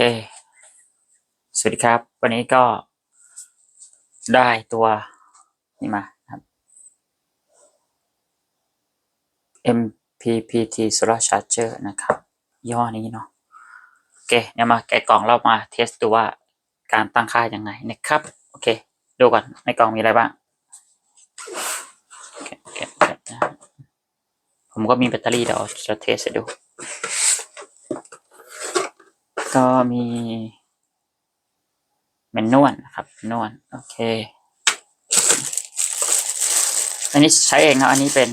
เค สวัสดีครับ วันนี้ก็ได้ตัวนี่มาครับ MPPT Solar Charger นะครับ ย่อนี้เนาะโอเคเดี๋ยวมาแกะกล่องเรามาเทสดูว่าการตั้งค่ายังไงนะครับ โอเค ดูก่อน ในกล่องมีอะไรบ้างผมก็มีแบตเตอรี่เดี๋ยวจะเทสให้ดู ก็มีเมนนวลนะครับนวลโอเค อันนี้ใช้เองครับอันนี้เป็น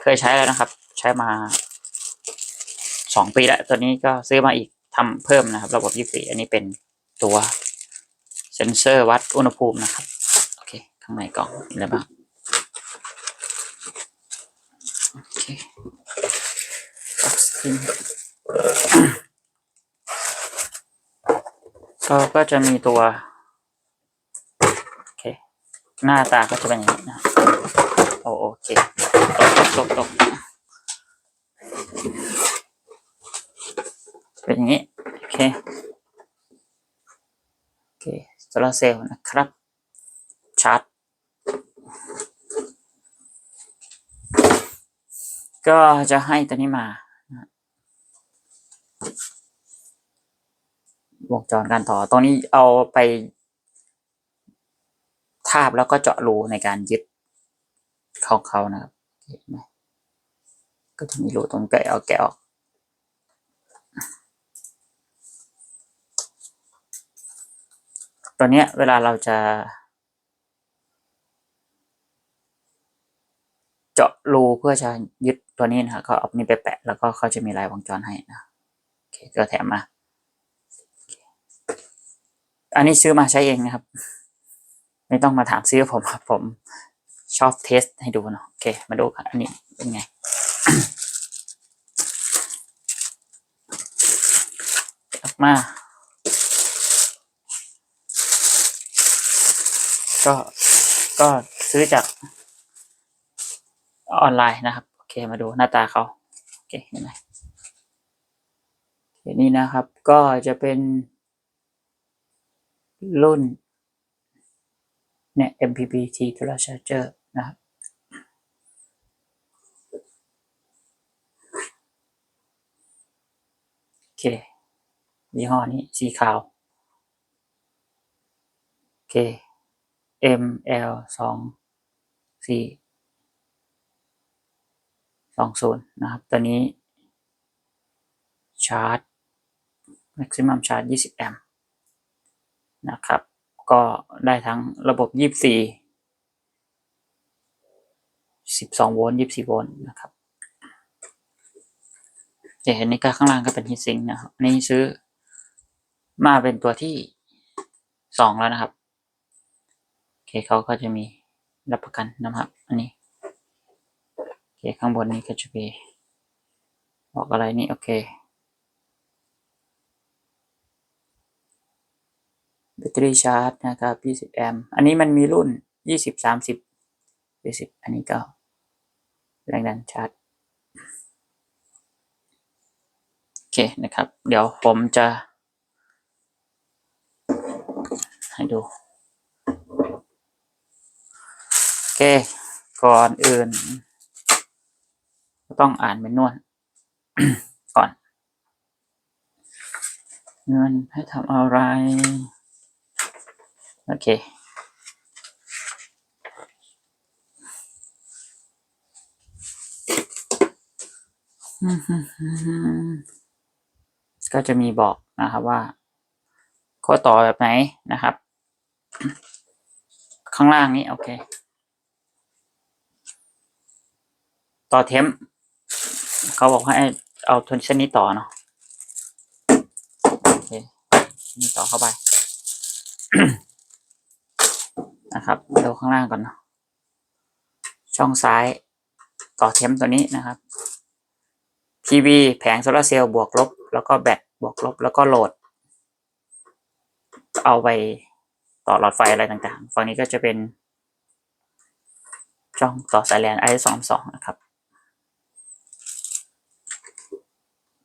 เคยใช้แล้วนะครับ ใช้มาสองปีแล้วตัวนี้ก็ซื้อมาอีกทำเพิ่มนะครับ ระบบยี่สี่อันนี้เป็นตัวเซนเซอร์วัดอุณหภูมินะครับ โอเค ข้างในกล่องมีอะไรบ้างโอเคออ ก็ก็จะมีตัวโอเคหน้าตาก็จะเป็นอย่างนี้นะโอโอเคตกตกตกตกเป็นอย่างนี้โอเคโอเคโซลาเซลล์นะครับชาร์จก็จะให้ตัวนี้มานะ วงจรการต่อตรงนี้เอาไปทาบแล้วก็เจาะรูในการยึดของเขานะครับเห็นไหมก็จะมีรูตรงแกะเอาแกะออกตัวเนี้ยเวลาเราจะ เจาะรูเพื่อจะยึดตัวนี้นะครับเขาเอานี่ไปแปะแล้วก็เขาจะมีลายวงจรให้นะโอเคก็แถมมา อันนี้ซื้อมาใช้เองนะครับ ไม่ต้องมาถามซื้อผมครับ ผมชอบเทสให้ดูเนาะโอเค มาดูอันนี้เป็นไงออกมาก็ก็ซื้อจากออนไลน์นะครับ โอเค มาดูหน้าตาเขาโอเคเห็นไหมทีนี้นะครับ ก็จะเป็น รุ่นเนี่ย MPPT Solar Charger นะครับโอเคยี่ห้อนี้สีขาว โอเค ML สองสี่สองศูนย์นะครับ ตัวนี้ชาร์จ maximum ชาร์จยี่สิบแอมป์ นะครับ ก็ได้ทั้งระบบยี่สี่สิบสองโวลต์ยี่สี่โวลต์นะครับจะเห็นในกาข้างล่างก็เป็นฮีทซิงค์นะครับนนี่ซื้อมาเป็นตัวที่สองแล้วนะครับโอเคเขาก็จะมีรับประกันนะครับ อันนี้โอเคข้างบนนี้ก็จะมีบอกอะไรนี่โอเค แบตเตอรี่ชาร์จนะครับ 20 แอมป์ อันนี้มันมีรุ่น 20 30 40 อันนี้ก็แรงดันชาร์จ โอเคนะครับ เดี๋ยวผมจะ ให้ดู โอเค ก่อนอื่น ต้องอ่านเป็นนวลก่อน เงินให้ทำอะไร โอเค ก็จะมีบอกนะครับว่าข้อต่อแบบไหนนะครับ ข้างล่างนี้ โอเค ต่อเทมเขาบอกให้เอาทนเส้นนี้ต่อเนาะโอเคนี่ต่อเข้าไป นะครับดูข้างล่างก่อนเนาะช่องซ้ายต่อเทมตัวนี้นะครับ PV แผงโซลาร์เซลล์บวกลบ แล้วก็แบตบวกลบ แล้วก็โหลด เอาไปต่อหลอดไฟอะไรต่างๆ ฝั่งนี้ก็จะเป็นช่องต่อสายแลนไอสองสองนะครับ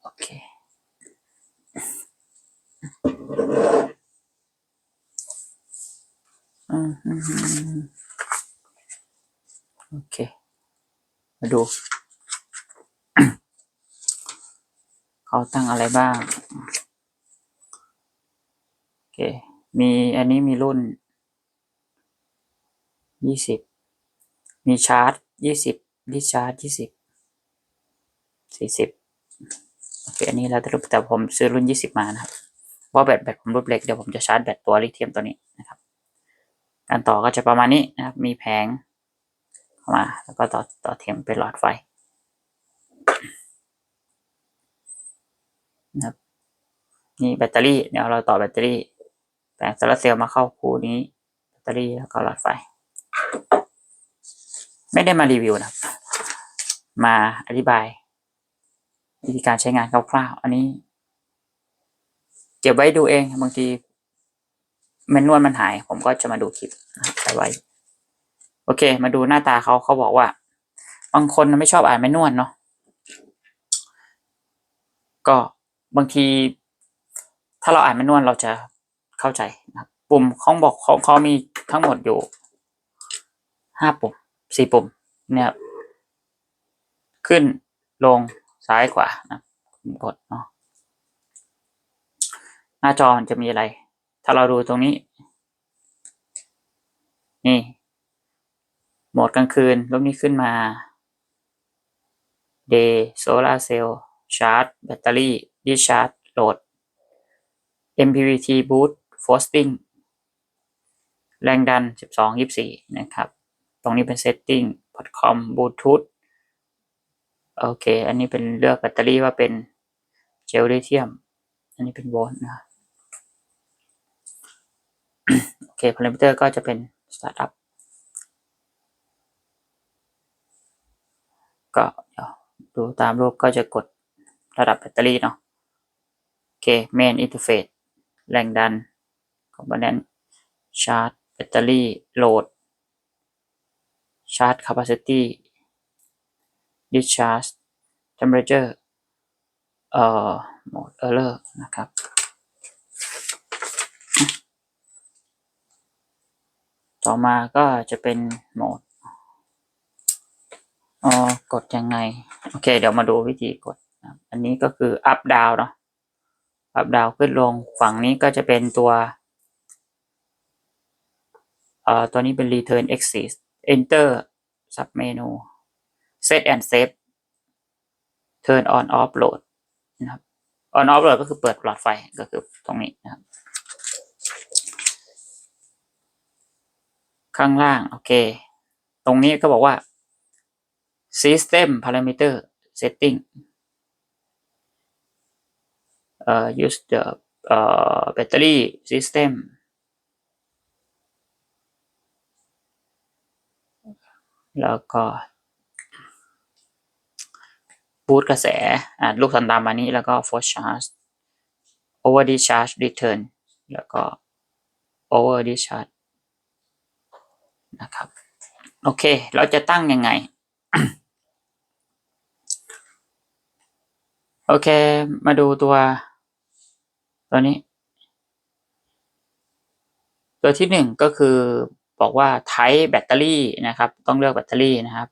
โอเค โอเค มาดู เขาตั้งอะไรบ้าง โอเค มีอันนี้มีรุ่นยี่สิบ มีชาร์จยี่สิบดิชาร์จยี่สิบ สี่สิบโอเค อันนี้แล้วแต่แต่ผมซื้อรุ่นยี่สิบมานะครับเพราแบตแบตผมรูปเล็ก เดี๋ยวผมจะชาร์จแบตตัวลิเธียมตัวนี้ การต่อก็จะประมาณนี้นะครับ มีแผงเข้ามา แล้วก็ต่อต่อเทียมเป็นหลอดไฟนะครับนี่แบตเตอรี่เดี๋ยวเราต่อแบตเตอรี่แผงโซลาร์เซลล์มาเข้าคู่นี้แบตเตอรี่แล้วก็หลอดไฟ ไม่ได้มารีวิวนะครับ มาอธิบาย วิธีการใช้งานคร่าวๆอันนี้ เก็บไว้ดูเองบางที เมนนวลมันหาย ผมก็จะมาดูคลิปไว้ โอเค มาดูหน้าตาเขาเขาบอกว่า บางคนไม่ชอบอ่านเมนนวลเนาะก็บางที ถ้าเราอ่านเมนนวลเราจะเข้าใจนะปุ่มเขาบอกเขาเขามีทั้งหมดอยู่ห้าปุ่มสี่ปุ่ม เนี่ย ขึ้นลงซ้ายขวานะกดเนาะหน้าจอมันจะมีอะไร ถ้าเราดูตรงนี้ นี่ โหมดกลางคืนรูปนี้ขึ้นมา day solar cell charge แบตเตอรี่ discharge load MPPT boost frosting แรงดัน 12 24 นะครับ ตรงนี้เป็น setting podcom bluetooth โอเค อันนี้เป็นเลือกแบตเตอรี่ว่าเป็นเจลลิเทียม อันนี้เป็นโวลต์นะคพารา มิเตอร์ก็จะเป็นสตาร์ทอัพก็เดี๋ยวดูตามรูปก็จะกดระดับแบตเตอรี่เนาะโอเค main interface แรงดัน component charge แบตเตอรี่ load charge capacity discharge temperature เอ่อ mode error นะครับ ต่อมาก็จะเป็นโหมดอ๋อกดยังไง โอเค เดี๋ยวมาดูวิธีกด อันนี้ก็คือ up down เนาะ up down ขึ้นลงฝั่งนี้ก็จะเป็นตัวเอ่อตัวนี้เป็น return exit enter sub menu set and save turn on off load นะครับ on off load ก็คือเปิดหลอดไฟก็คือตรงนี้นะครับ ข้างล่าง โอเค ตรงนี้ก็บอกว่า system parameter setting เอ่อ use the เอ่อ battery system แล้วก็บูตกระแสอ่าลูกศรตามมานี้แล้วก็ force charge over discharge return แล้วก็ over discharge นะครับ โอเค เราจะตั้งยังไง โอเค มาดูตัว ตัวนี้ ตัวที่หนึ่งก็คือบอกว่า type แบตเตอรี่นะครับ ต้องเลือกแบตเตอรี่นะครับ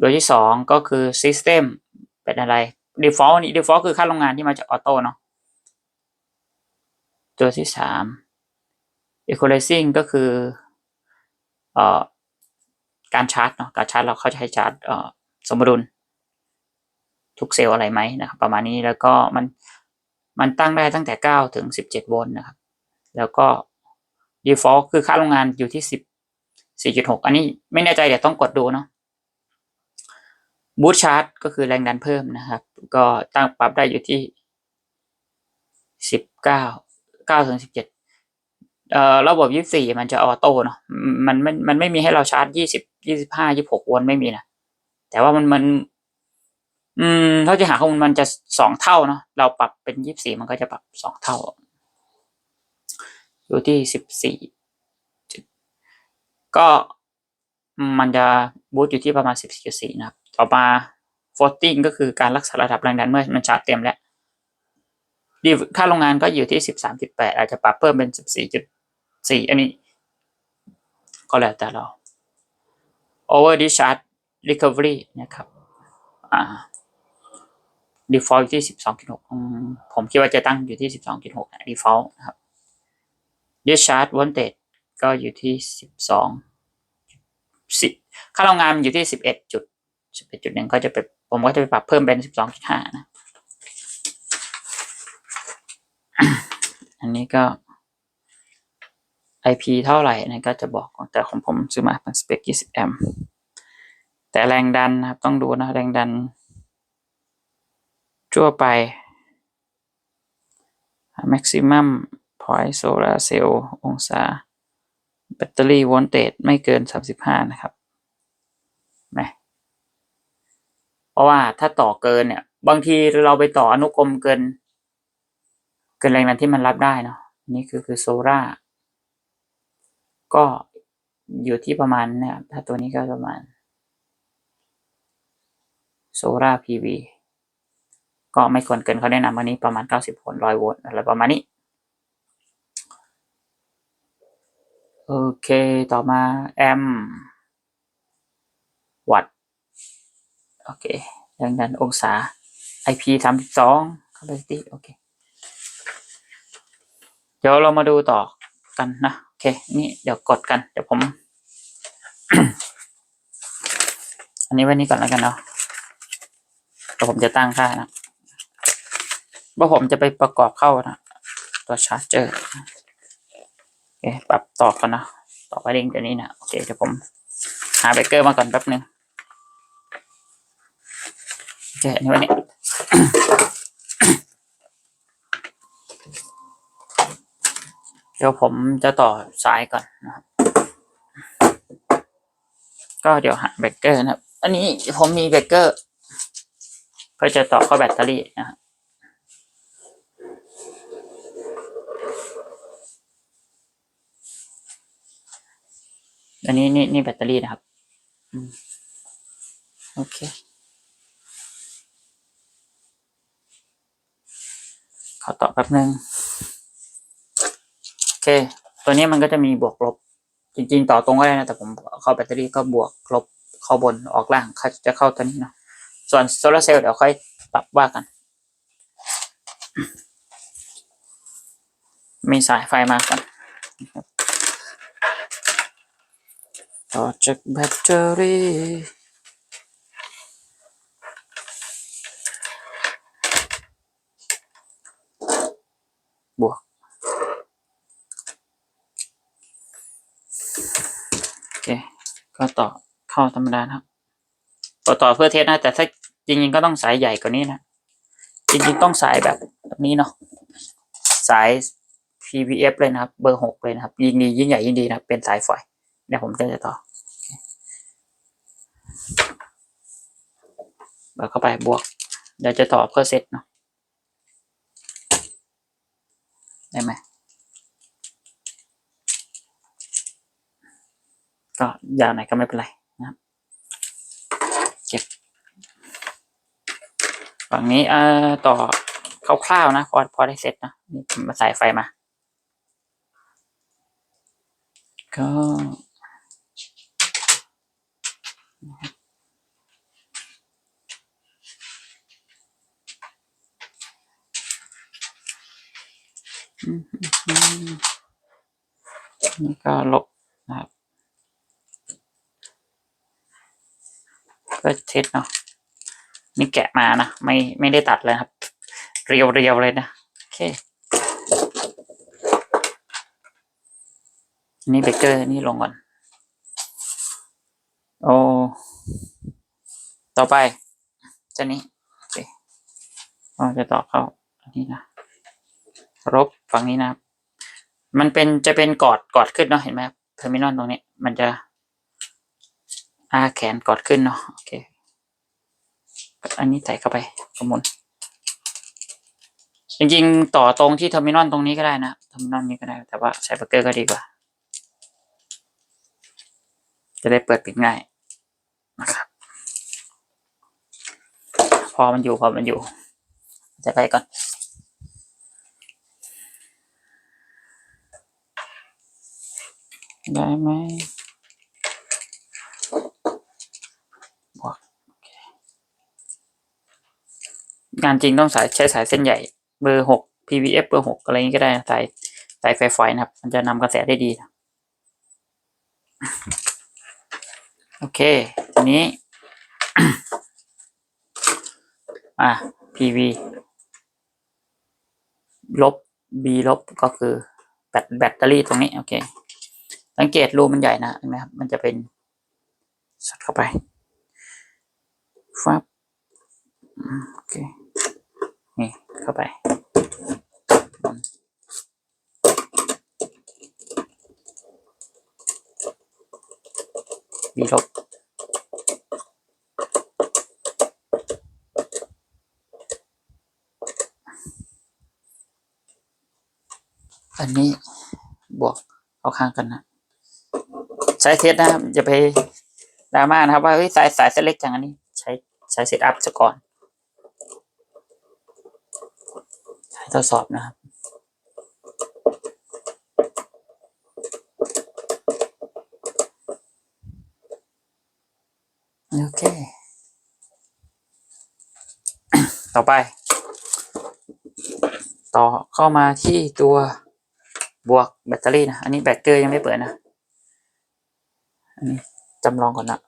ตัวที่สองก็คือ system เป็นอะไร default นี่ default คือค่าโรงงานที่มาจากออโต้เนาะตัวที่สาม equalizing ก็คือ การชาร์จเนาะการชาร์จเราเข้าใช้ชาร์จสมดุล ทุกเซลล์อะไรไหมนะครับประมาณนี้แล้วก็มันมันตั้งได้ตั้งแต่เก้าถึงสิบเจ็ดโวลต์นะครับ แล้วก็ default คือค่าโรงงานอยู่ที่สิบสี่จุดหกอันนี้ไม่แน่ใจเดี๋ยวต้องกดดูเนาะบูตชาร์จก็คือแรงดันเพิ่มนะครับ ก็ตั้งปรับได้อยู่ที่สิบเก้าเก้าถึงสิบ เอ่อระบบยี่สี่มันจะออโต้เนาะมันมันมันไม่มีให้เราชาร์จยี่สิบยี่สิบห้ายี่หกวลต์ไม่มีนะแต่ว่ามันมัน อืมถ้าจะหาข้อมูลมันจะสองเท่าเนาะเราปรับเป็นยี่สี่มันก็จะปรับสองเท่า อยู่ที่สิบสี่ก็มันจะบูตอยู่ที่ประมาณสิบสี่สี่นะครับ ต่อมา floating ก็คือการรักษาระดับแรงดันเมื่อมันชาร์จเต็มแล้ว ดีค่าโรงงานก็อยู่ที่สิบสามจุดแปดอาจจะปรับเพิ่มเป็นสิบ สี่อันนี้ ก็แล้วแต่เรา over discharge recovery นะครับอ่า default อยู่ที่สิบสองจุดหกผมคิดว่าจะตั้งอยู่ที่สิบสองจุดหก default นะครับ discharge voltage ก็อยู่ที่สิบสองสิบค่าโรงงานอยู่ที่สิบเอ็ดจุดสิบเอ็ดจุดหนึ่งก็จะไปผมก็จะไปปรับเพิ่มเป็นสิบสองจุดห้านะ อันนี้ก็ IP เท่าไหร่นะก็จะบอกแต่ของผมซื้อมาเป็นสเปค 20 แอมป์แต่แรงดันนะครับ ต้องดูนะแรงดันทั่วไป maximum point solar cell องศา แบตเตอรี่โวลเตจไม่เกิน 35 นะครับนะเพราะว่าถ้าต่อเกินเนี่ย บางทีเราไปต่ออนุกรมเกิน เกินแรงดันที่มันรับได้เนาะนี่คือคือโซล่า ก็อยู่ที่ประมาณเนี่ยถ้าตัวนี้ก็ประมาณโซล่าพีวีก็ไม่ควรเกินเขาแนะนำวันนี้ประมาณ 90 โวลต์100 โวลต์อะไรประมาณนี้ โอเคต่อมาแอมวัตโอเคแรงดันองศา IP 32 capacity โอเค เดี๋ยวเรามาดูต่อกันนะ เค นี่เดี๋ยวกดกัน เดี๋ยวผม อันนี้ไว้นี้ก่อนแล้วกันเนาะเดี๋ยวผมจะตั้งค่านะว่าผมจะไปประกอบเข้านะ ตัวชาร์จเจอร์โอเคปรับต่อกันนะต่อไปเร่งตัวนี้นะโอเคเดี๋ยวผม หาเบเกอร์มาก่อนแป๊บนึงโอเคอันนี้ไว้นี่ เดี๋ยวผมจะต่อสายก่อนนะครับ ก็เดี๋ยวหาเบรกเกอร์นะครับ อันนี้ผมมีเบรกเกอร์เพื่อจะต่อเข้าแบตเตอรี่นะครับอันนี้นี่นี่แบตเตอรี่นะครับโอเค ขอต่อแป๊บนึง เคตัวนี้มันก็จะมีบวกลบ จริง ๆ ต่อตรงก็ได้นะแต่ผมเข้าแบตเตอรี่ก็บวกลบเข้าบนออกล่างเขาจะเข้าตัวนี้เนาะส่วนโซลาร์เซลล์เดี๋ยวค่อยปรับว่ากัน มีสายไฟมาก่อนนะครับต่อจากแบตเตอรี่บวก โอเค ก็ต่อเข้าธรรมดานะครับต่อต่อเพื่อเทสนะแต่ถ้าจริงๆก็ต้องสายใหญ่กว่านี้นะจริงๆต้องสายแบบแบบนี้เนาะสาย PVF เลยนะครับ เบอร์หกเลยนะครับ ยิ่งดียิ่งใหญ่ยิ่งดีนะเป็นสายไฟเดี๋ยวผมจะจะต่อโอเคเบิกเข้าไปบวก เดี๋ยวจะต่อเพื่อเซตเนาะได้ไหม ก็ ยาวหนก็ไม่เป็นไรนะครับ เก็บฝั่งนี้เอ่อต่อคร่าวๆนะพอพอได้เสร็จนะนี่มาใส่ไฟมา ก็อืมอืมนี่ก็ลบนะครับ ก็เทสเนาะนี่แกะมานะไม่ไม่ได้ตัดเลยครับ เรียวเรียวเลยนะโอเคนี่เบเกอร์นี่ลงก่อน โอ้ต่อไปจะนี้โอเคเราจะต่อเข้าอันนี้นะลบฝั่งนี้นะมันเป็นจะเป็นกอดกอดขึ้นเนาะเห็นไหมครับเทอร์มินอลตรงนี้ มันจะ อาแขนกอดขึ้นเนาะโอเคอันนี้ใส่เข้าไปประมวลจริงๆ ต่อตรงที่เทอร์มินอลตรงนี้ก็ได้นะเทอร์มินอลนี้ก็ได้ แต่ว่าใช้เบเกอร์ก็ดีกว่า จะได้เปิดปิดง่ายนะครับ พอมันอยู่พอมันอยู่จะไปก่อนได้ไหม งานจริงต้องสายใช้สายเส้นใหญ่เบอร์หก PVF เบอร์หกอะไรอย่างนี้ก็ได้สายสายไฟไฟนะครับ มันจะนำกระแสได้ดีนะโอเคทีนี้ อะ PV ลบ B ลบก็คือแบตแบตเตอรี่ตรงนี้ โอเค สังเกตรูมันใหญ่นะเห็นไหมครับ มันจะเป็นสอดเข้าไปฟับโอเค เข้าไปอืมบีลบอันนี้บวกเอาข้างกันนะใช้เทสนะครับอย่าไปดราม่านะครับ ว่าเฮ้ยสายสายเส้นเล็กจังอันนี้ ใช้ใช้เซตอัพซะก่อน ใช้ ทดสอบนะครับโอเค ต่อไป ต่อเข้ามาที่ตัวบวกแบตเตอรี่นะ อันนี้แบตเกอร์ยังไม่เปิดนะ อันนี้จำลองก่อนนะ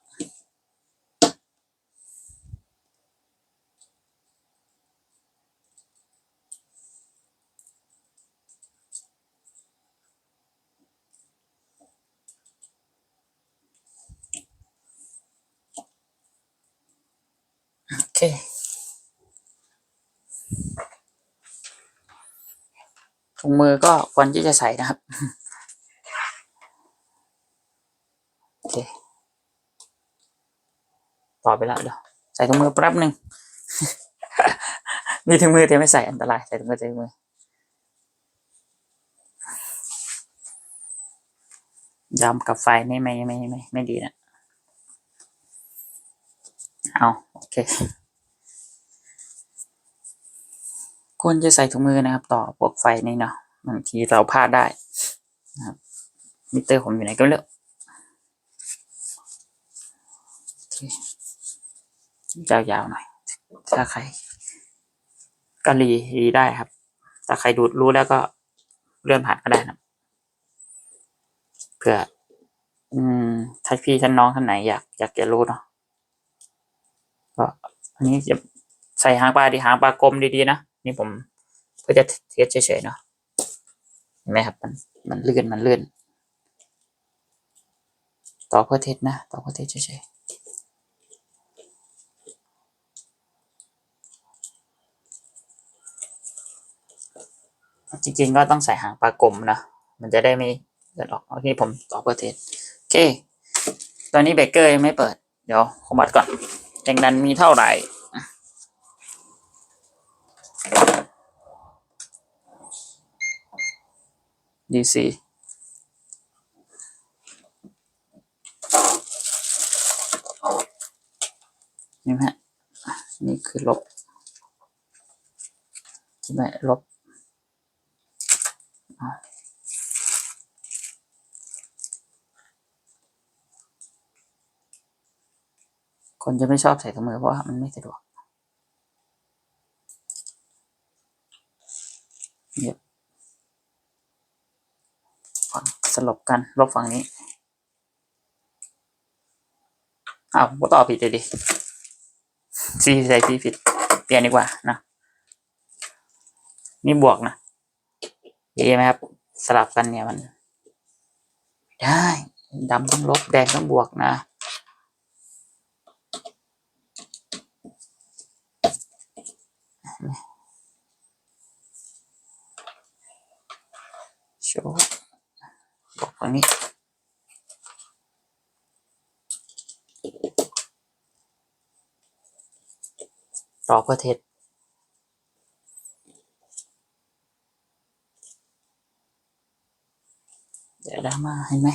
โอเค ถุงมือก็ควรที่จะใส่นะครับโอเคต่อไปแล้วเดี๋ยวใส่ถุงมือแป๊บหนึ่งมีถุงมือแต่ไม่ใส่อันตรายใส่ถุงมือใส่ถุงมือยอมกับไฟไม่ไม่ไม่ไม่ไม่ดีนะเอาโอเค ควรจะใส่ถุงมือนะครับ ต่อพวกไฟนี่เนาะบางทีเราพลาดได้นะครับมิเตอร์ผมอยู่ไหนก็ไม่รู้โอเคยาวๆหน่อย ถ้าใครก็รีรีได้ครับ ถ้าใครดูรู้แล้วก็เลื่อนผ่านก็ได้นะเผื่อ อืมถ้าพี่ท่านน้องท่านไหนอยากอยากจะรู้เนาะก็อันนี้จะใส่หางปลาดีหางปลากลมดีๆนะ นี่ผมเพื่อจะเทสเฉยๆเนาะเห็นไหมครับมันมันเลื่อนมันเลื่อนต่อเพื่อเทสนะต่อเพื่อเทสเฉยๆจริงๆก็ต้องใส่หางปลากลมนะ มันจะได้ไม่เลือดออกโอเคผมต่อเพื่อเทสโอเค ตอนนี้เบเกอร์ยังไม่เปิด เดี๋ยวผมวัดก่อนแรงดันมีเท่าไหร่ DC นี่ไหมฮะนี่คือลบใช่ไหมลบคนจะไม่ชอบใส่ถุงมือเพราะว่ามันไม่สะดวกเดี๋ยวฝั่ง สลบกันลบฝั่งนี้อ้าวก็ต่อผิดเลยดิซีใส่ซีผิด เปลี่ยนดีกว่านะ นี่บวกนะดีไหมครับ สลับกันเนี่ยมัน ได้ดำต้องลบแดงต้องบวกนะโชว์ ฝั่งนี้ รอเพื่อเทสเดี๋ยวดรามาเห็นไหม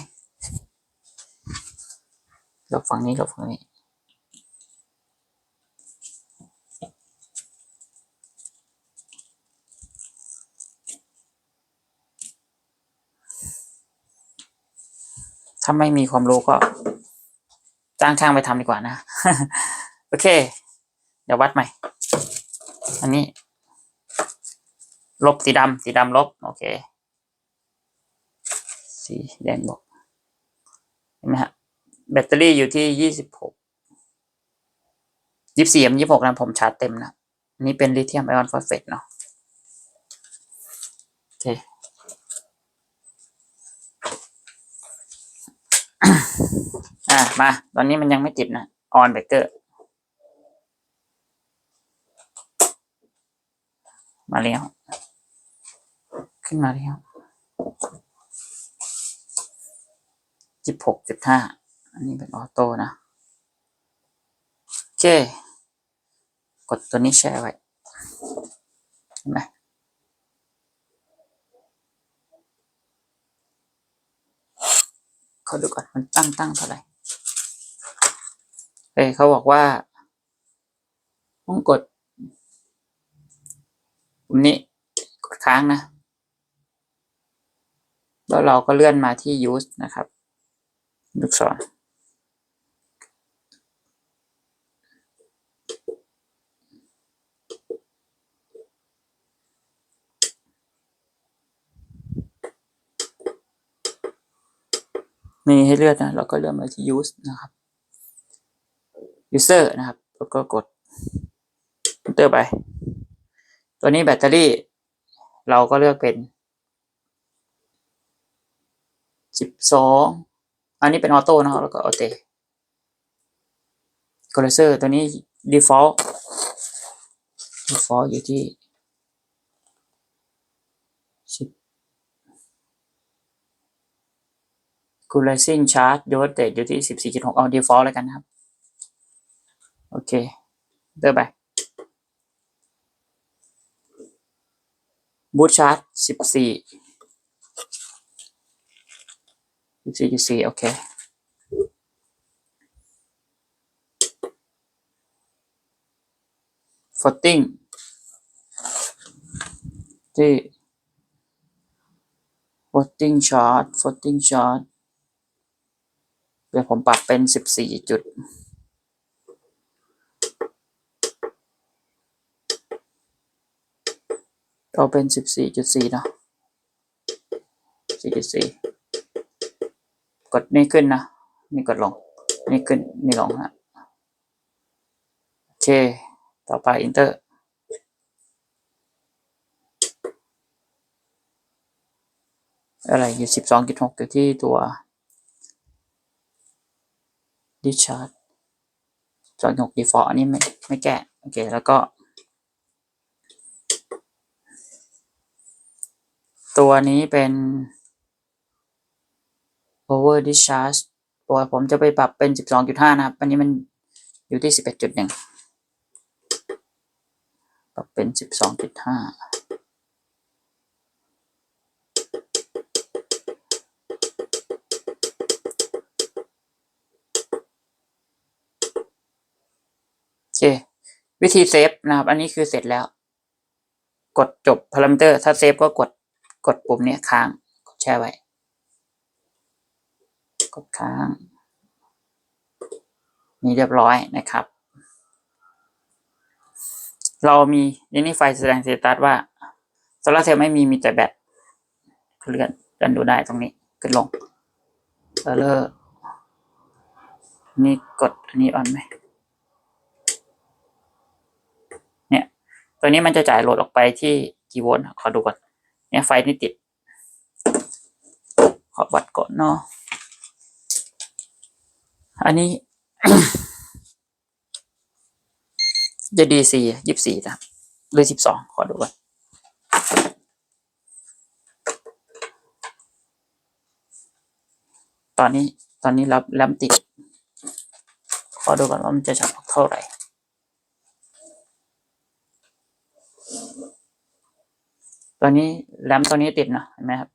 ลบฝั่งนี้ลบฝั่งนี้ ถ้าไม่มีความรู้ก็จ้างช่างไปทำดีกว่านะ โอเค เดี๋ยววัดใหม่ อันนี้ ลบสีดำสีดำลบ โอเค สีแดงบวกเห็นไหมฮะ แบตเตอรี่อยู่ที่ยี่สิบหกยี่สี่ยี่หกนะผมชาร์จเต็มนะอันนี้เป็นลิเธียมไอออนฟอสเฟตเนาะโอเค อะมา ตอนนี้มันยังไม่ติดนะออนเบเกอร์มาแล้ว ขึ้นมาแล้วสิบหกจุดห้าอันนี้เป็นออโต้นะ โอเค กดตัวนี้แชร์ไว้เห็นไหมเขาดูก่อน มันตั้งตั้งเท่าไหร่ เฮ้เขาบอกว่าต้องกดปุ่มนี้กดค้างนะ แล้วเราก็เลื่อนมาที่ use นะครับลูกศรมีให้เลือกนะ เราก็เลื่อนมาที่ use นะครับ user นะครับ แล้วก็กด enter ไป ตัวนี้แบตเตอรี่ เราก็เลือกเป็นสิบสองอันนี้เป็นออโต้นะครับ แล้วก็ออเตคอเลเซอร์ตัวนี้ default default อยู่ที่สิบ cooling charge voltage อยู่ที่สิบสี่จุดหกเอา default แล้วกันนะครับ โอเคเดินไปบูทชาร์จสิบสี่สิบสี่จุดสี่โอเค footing ที่ footing chart footing chart เดี๋ยวผมปรับเป็นสิบสี่จุด เอาเป็นสิบสี่จุดสี่เนาะสี่จุดสี่กดนี่ขึ้นนะ นี่กดลง นี่ขึ้น นี่ลงฮะ โอเค ต่อไป enter อร์อะไรอยู่สิบสองจุดหกอยู่ที่ตัว discharge สองหก default อันนี้ไม่ไม่แก้ โอเค แล้วก็ ตัวนี้เป็น over discharge ตัวผมจะไปปรับเป็น 12.5 นะครับ อันนี้มันอยู่ที่ 11.1 ปรับเป็น 12.5โอเควิธีเซฟนะครับ อันนี้คือเสร็จแล้ว กดจบพารามิเตอร์ ถ้าเซฟก็กด กดปุ่มเนี้ยค้างกดแช่ไว้ กดค้าง นี่เรียบร้อยนะครับ เรามีนี่ไฟแสดงสเตตัสว่าโซลาเซลล์ไม่มีมีแต่แบตเลื่อนเลื่อนดูได้ตรงนี้ขึ้นลงเออเลอร์นี่กดอันนี้ออนไหมเนี่ย ตัวนี้มันจะจ่ายโหลดออกไปที่กี่โวลต์ขอดูก่อน เนี่ยไฟนี่ติด ขอวัดก่อนเนาะอันนี้จะ DC ยี่สิบสี่นะครับหรือสิบสองขอดูก่อนตอนนี้ตอนนี้รับแรมติด ขอดูก่อนว่ามันจะจับเท่าไหร่ ตอนนี้แรมตัวนี้ติดนะเห็นไหมครับ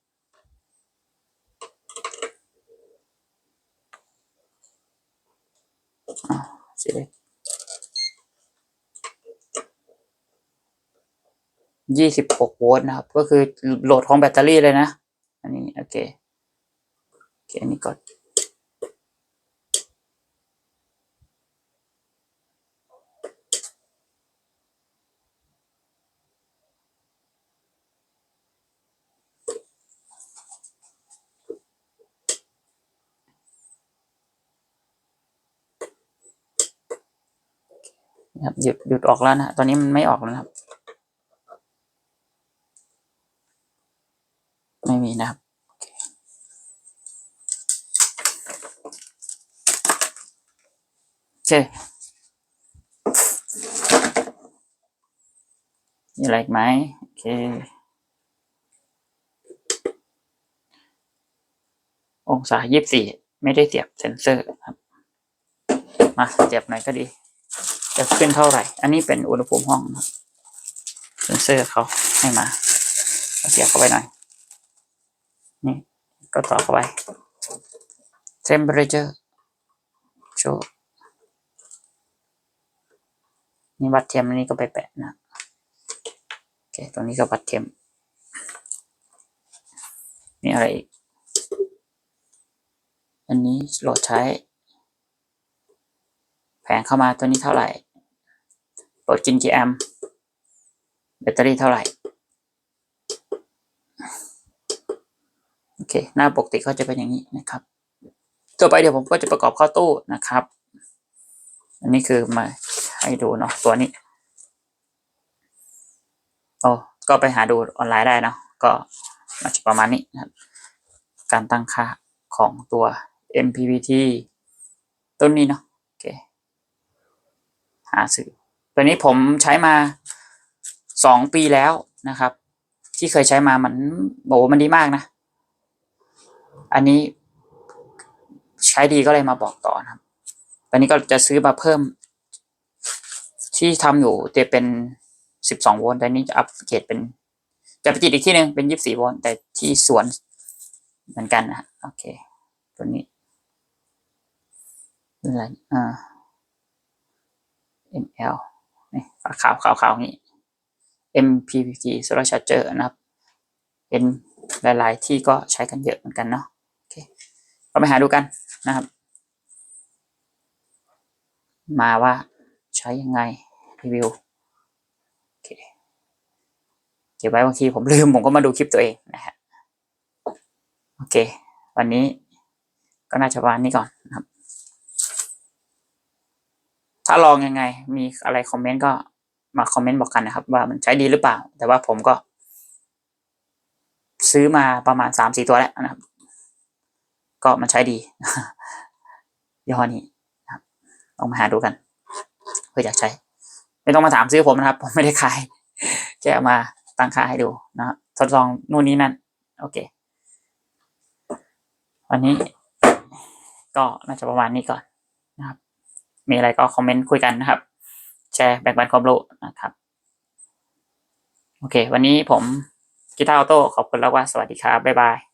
เสียยี่สิบหกโวลต์นะครับ ก็คือโหลดของแบตเตอรี่เลยนะ อันนี้ โอเค โอเค อันนี้ก่อน นะครับหยุดหยุดออกแล้วนะตอนนี้มันไม่ออกแล้วนะครับ ไม่มีนะครับโอเคมีอะไรอีกไหมโอเคองศายี่สิบสี่ไม่ได้เสียบเซนเซอร์ครับ มาเสียบหน่อยก็ดี จะขึ้นเท่าไหร่ อันนี้เป็นอุณหภูมิห้องนะเซนเซอร์เขาให้มาเสียบเข้าไปหน่อย นี่ก็ต่อเข้าไป temperature show นี่วัดเทียมอันนี้ก็ไปแปะนะโอเคตรงนี้ก็วัดเทียมนี่อะไรอีก อันนี้โหลดใช้ แผงเข้ามาตัวนี้เท่าไหร่ ดกินกี่แอมป์แบตเตอรี่เท่าไหร่ โอเค หน้าปกติก็จะเป็นอย่างนี้นะครับ ต่อไปเดี๋ยวผมก็จะประกอบเข้าตู้นะครับ อันนี้คือมาให้ดูเนาะตัวนี้โอ้ก็ไปหาดูออนไลน์ได้เนาะก็มาจะประมาณนี้นะครับ การตั้งค่าของตัว MPPT ต้นนี้เนาะโอเค หาซื้อ ตัวนี้ผมใช้มาสองปีแล้วนะครับ ที่เคยใช้มามันบอกว่ามันดีมากนะ อันนี้ใช้ดีก็เลยมาบอกต่อนะครับตอนนี้ก็จะซื้อมาเพิ่ม ที่ทำอยู่จะเป็นสิบสองโวลต์แต่นี้จะอัปเกรดเป็น จะไปติดอีกที่หนึ่งเป็นยี่สิบสี่โวลต์แต่ที่สวนเหมือนกันนะโอเค ตัวนี้เป็นอะไรอ่า ML นี่ฝาขาวขาวขาวนี้ MPPT Solar Charger นะครับเป็นหลายๆที่ก็ใช้กันเยอะเหมือนกันเนาะโอเคก็ไปหาดูกันนะครับ มาว่าใช้ยังไงรีวิวโอเคเก็บไว้บางทีผมลืมผมก็มาดูคลิปตัวเองนะฮะโอเค วันนี้ก็น่าจะประมาณนี้ก่อนนะครับ ถ้าลองยังไง มีอะไรคอมเมนต์ก็มาคอมเมนต์บอกกันนะครับ ว่ามันใช้ดีหรือเปล่า แต่ว่าผมก็ ซื้อมาประมาณสามสี่ตัวแล้วนะครับ ก็มันใช้ดียี่ห้อนี้นะครับลองมาหาดูกันเพื่ออยากใช้ ไม่ต้องมาถามซื้อผมนะครับ ผมไม่ได้ขายแค่มาตั้งค่าให้ดูนะครับทดลองนู่นนี่นั่น โอเค วันนี้ก็น่าจะประมาณนี้ก่อน มีอะไรก็คอมเมนต์คุยกันนะครับ แชร์แบ่งปันความรู้นะครับ โอเค วันนี้ผมกีตาร์ออโต้ขอบคุณแล้วว่าสวัสดีครับ บ๊ายบาย